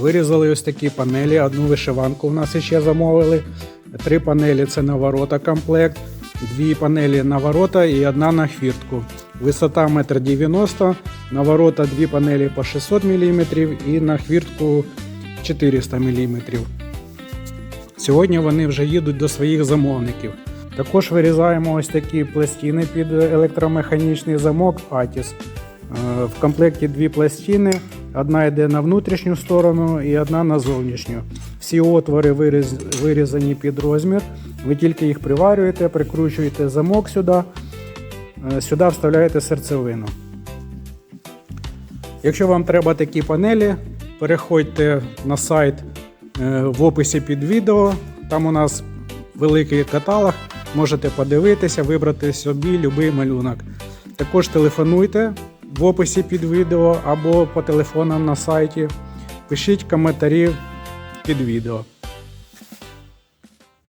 Вирізали ось такі панелі, одну вишиванку у нас ще замовили. Три панелі це на ворота комплект, дві панелі на ворота і одна на хвіртку. Висота 1,90 м, на ворота дві панелі по 600 мм і на хвіртку 400 мм. Сьогодні вони вже їдуть до своїх замовників. Також вирізаємо ось такі пластини під електромеханічний замок Atis. Е, В комплекті дві пластини. Одна йде на внутрішню сторону і одна на зовнішню. Всі отвори виріз- вирізані під розмір. Ви тільки їх приварюєте, прикручуєте замок сюди, е, сюди вставляєте серцевину. Якщо вам треба такі панелі, переходьте на сайт е, в описі під відео. Там у нас великий каталог. Можете подивитися, вибрати собі будь-який малюнок. Також телефонуйте в описі під відео або по телефонам на сайті. Пишіть коментарі під відео.